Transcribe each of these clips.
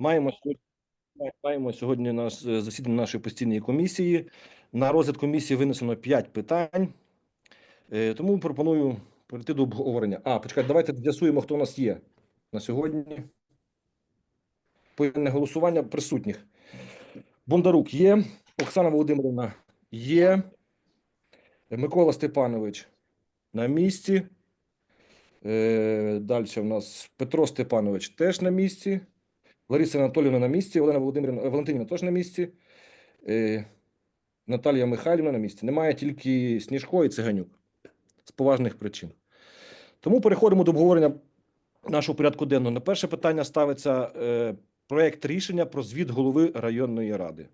Маємо сьогодні, маємо сьогодні наш е, засідання нашої постійної комісії. На розгляд комісії винесено 5 питань. Е, Тому пропоную перейти до обговорення. А, почекайте, давайте з'ясуємо, хто у нас є на сьогодні. Поіменне голосування присутніх. Бондарук є, Оксана Володимирівна є, Микола Степанович на місці. Е, Далі в нас Петро Степанович теж на місці. Лариса Анатоліївна на місці, Олена Володимирівна, е, Валентинівна теж на місці. Е, Наталія Михайлівна на місці. Немає тільки Сніжко і Циганюк з поважних причин. Тому переходимо до обговорення нашого порядку денного. На перше питання ставиться е, проект рішення про звіт голови районної ради.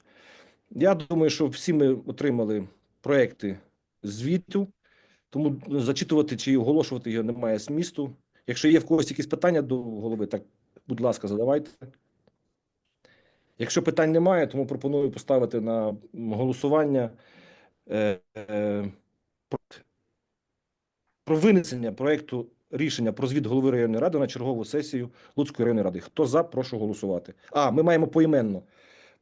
Я думаю, що всі ми отримали проекти звіту, тому зачитувати чи оголошувати його немає змісту. Якщо є в когось якісь питання до голови, так, будь ласка, задавайте. Якщо питань немає, тому пропоную поставити на голосування е, е, про, про винесення проекту рішення про звіт голови районної ради на чергову сесію Луцької районної ради. Хто за, прошу голосувати. А, ми маємо поіменно.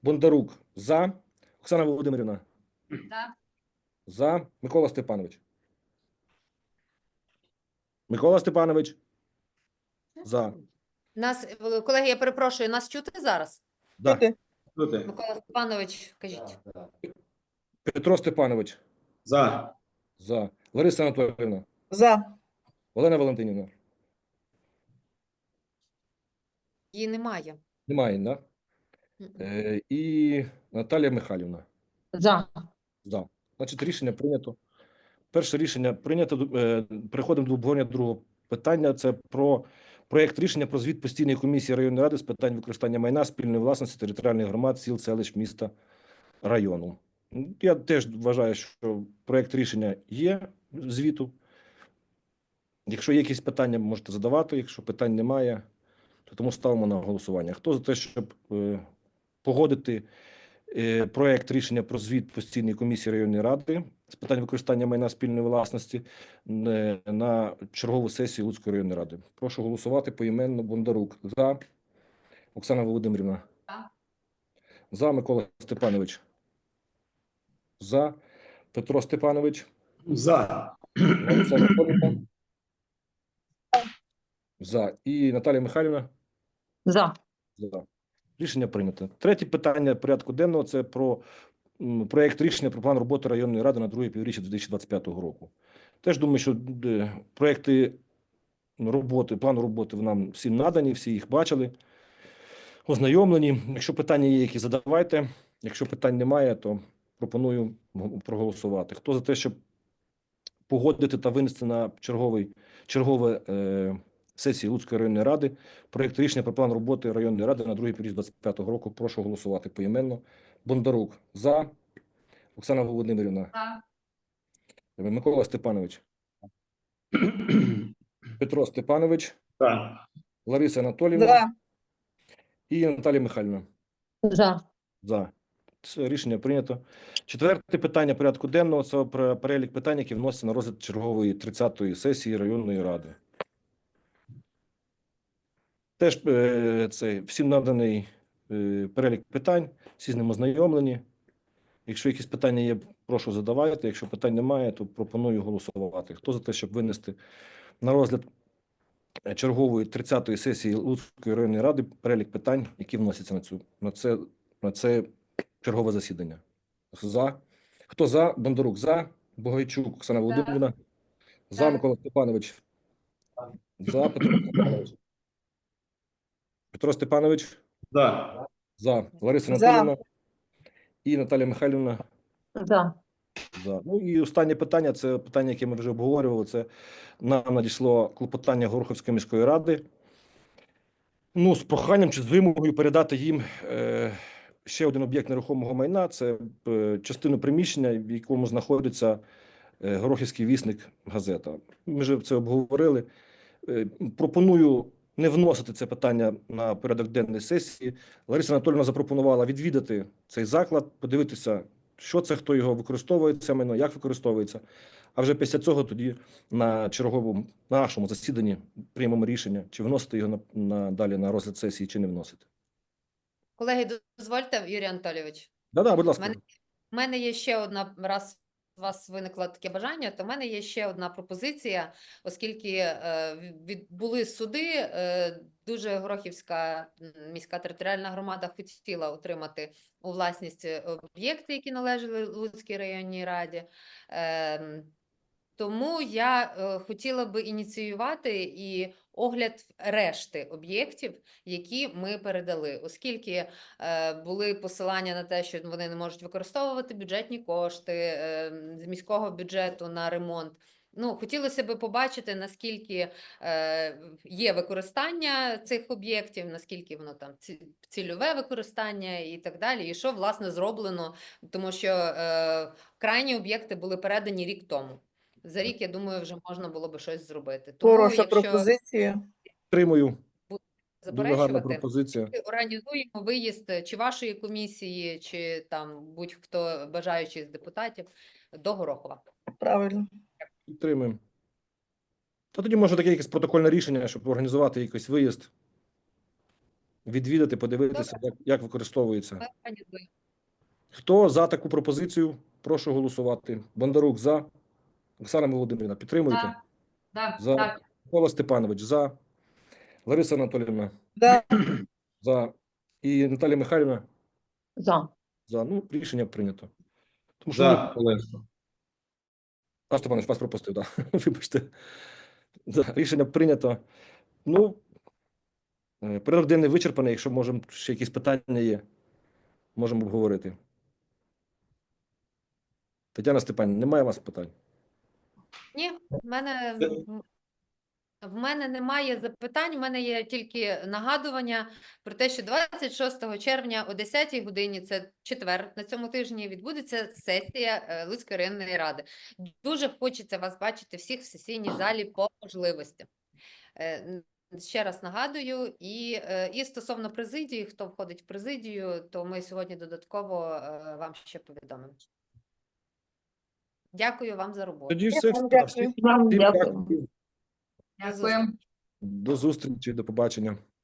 Бондарук за. Оксана Володимирівна За. за. Микола Степанович. Микола Степанович. За. Нас, колеги, я перепрошую, нас чути зараз? Да. Чути. Микола Степанович, кажіть. Петро Степанович. За. За. Лариса Анатоліївна. За. Олена Валентинівна. Її немає. Немає, да? Е, і Наталія Михайлівна. За. За. Значить, рішення прийнято. Перше рішення прийнято. Е, Переходимо до обговорення другого питання. Це про проєкт рішення про звіт постійної комісії районної ради з питань використання майна спільної власності територіальних громад, сіл, селищ, міста, району. Ну, Я теж вважаю, що проєкт рішення є звіту. Якщо є якісь питання, можете задавати. Якщо питань немає, то тому ставимо на голосування. Хто за те, щоб е, погодити проект рішення про звіт постійної комісії районної ради з питань використання майна спільної власності е, на чергову сесію Луцької районної ради. Прошу голосувати поіменно Бондарук. За. Оксана Володимирівна. За. За. Микола Степанович. За. Петро Степанович. За. За. І Наталія Михайлівна. За. За. Рішення прийнято. Третє питання порядку денного це про м, проект рішення про план роботи районної ради на друге півріччя 2025 року. Теж думаю, що проекти роботи, плану роботи нам всім надані, всі їх бачили, ознайомлені. Якщо питання є, які задавайте. Якщо питань немає, то пропоную проголосувати. Хто за те, щоб погодити та винести на черговий, чергове е, сесії Луцької районної ради проєкт рішення про план роботи районної ради на другий період 25 року. Прошу голосувати поіменно. Бондарук за. Оксана Володимирівна. За. Микола Степанович. Петро Степанович. За. Лариса Анатоліївна. За. І Наталія Михайлівна. За. За. Це рішення прийнято. Четверте питання порядку денного це перелік питань, які вносяться на розгляд чергової 30-ї сесії районної ради. Теж е, це всім наданий е, перелік питань, всі з ним ознайомлені. Якщо якісь питання є, прошу задавайте. Якщо питань немає, то пропоную голосувати. Хто за те, щоб винести на розгляд е, чергової 30-ї сесії Луцької районної ради перелік питань, які вносяться на цю на це на це чергове засідання. За. Хто за? Бондарук за. Богайчук Оксана Володимирівна. За. За. Микола Степанович. За. Петро Степанович. Петро Степанович. За. За. Лариса За. Анатоліївна. І Наталія Михайлівна. За. За. Ну і останнє питання це питання, яке ми вже обговорювали. Це нам надійшло клопотання Гороховської міської ради. Ну, з проханням чи з вимогою передати їм е, ще один об'єкт нерухомого майна. Це е, частину приміщення, в якому знаходиться е, Горохівський вісник газета. Ми вже це обговорили. Е, пропоную не вносити це питання на порядок денної сесії. Лариса Анатолійовна запропонувала відвідати цей заклад, подивитися, що це, хто його використовує, це майно, як використовується. А вже після цього тоді на черговому на нашому засіданні приймемо рішення, чи вносити його на, на далі на розгляд сесії, чи не вносити. Колеги, дозвольте, Юрій Анатолійович. Да-да, будь ласка. Мене- мене є ще одна раз. У вас виникло таке бажання, то в мене є ще одна пропозиція, оскільки були відбули суди, е, дуже Горохівська міська територіальна громада хотіла отримати у власність е, об'єкти, які належали Луцькій районній раді. Тому я е, хотіла би ініціювати і огляд решти об'єктів, які ми передали, оскільки е, були посилання на те, що вони не можуть використовувати бюджетні кошти е, з міського бюджету на ремонт. Ну, хотілося б побачити, наскільки е, є використання цих об'єктів, наскільки воно там цільове використання і так далі, і що власне зроблено, тому що е, крайні об'єкти були передані рік тому. За рік, я думаю, вже можна було би щось зробити. Тому, Хороша якщо пропозиція. Підтримую. Дуже гарна заперечувати, пропозиція. ми організуємо виїзд е, чи вашої комісії, чи там будь-хто бажаючий з депутатів до Горохова. Правильно. Підтримуємо. Та тоді може таке якесь протокольне рішення, щоб організувати якийсь виїзд, відвідати, подивитися, як, як використовується. Ми організуємо. Хто за таку пропозицію? Прошу голосувати. Бондарук за. Оксана Володимирівна, підтримуєте? Да, За. так. Микола Степанович за. Лариса Анатоліївна Да. за. І Наталія Михайлівна За. за. Ну, рішення прийнято. Тому що За. А, Степанович, вас пропустив, так. Вибачте. Да, рішення прийнято. Ну, е, порядок денний вичерпаний. Якщо можемо, ще якісь питання є, можемо обговорити. Тетяна Степанівна, немає у вас питань? Ні, в мене, в мене немає запитань, в мене є тільки нагадування про те, що 26 червня о 10 годині, це четвер, на цьому тижні відбудеться сесія е, Луцької районної ради. Дуже хочеться вас бачити всіх в сесійній залі по можливості. Е, Ще раз нагадую, і, е, і стосовно президії, хто входить в президію, то ми сьогодні додатково вам ще повідомимо. Дякую вам за роботу. Тоді все. Всім дякую. Всім дякую. дякую. До зустрічі, до побачення.